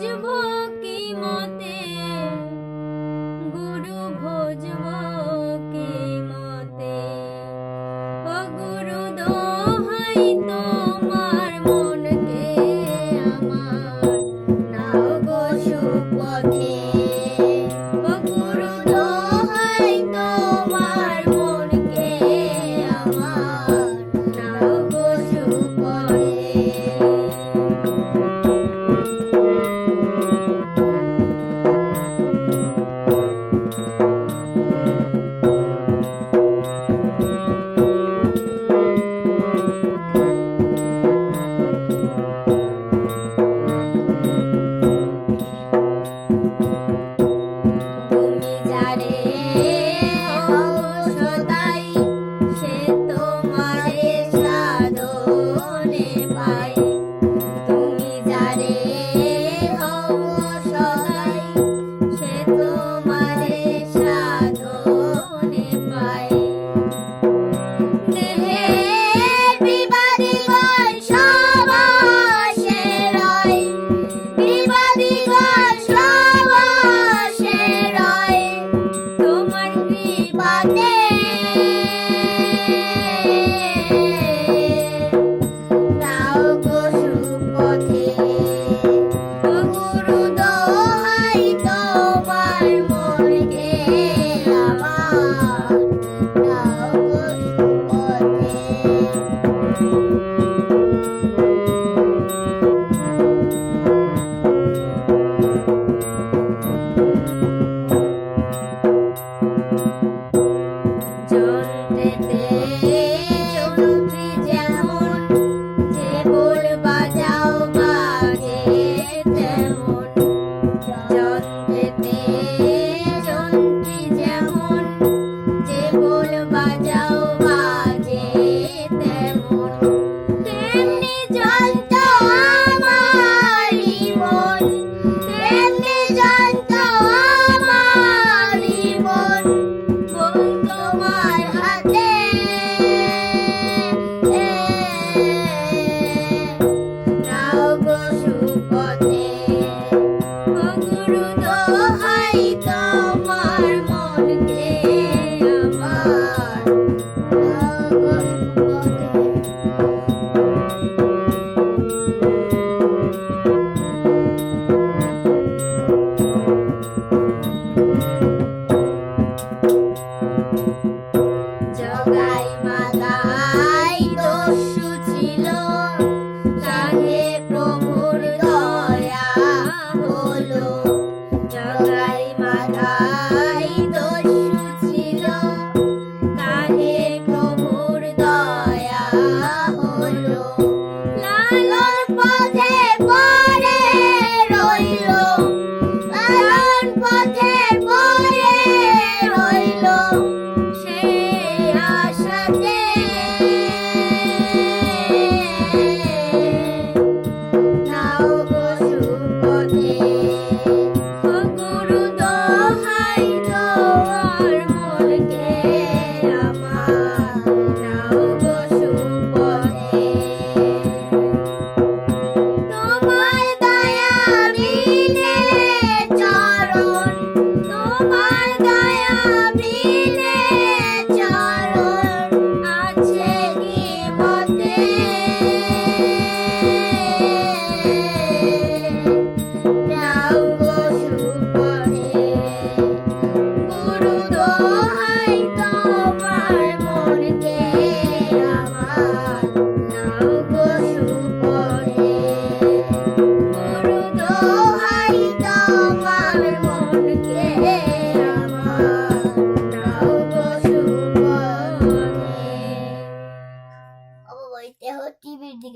ভজব কি মতে গুরু ভজব কি মতে ও গুরু দোহাই তোমার মনকে আমার, নাও গো সুপথে। baby.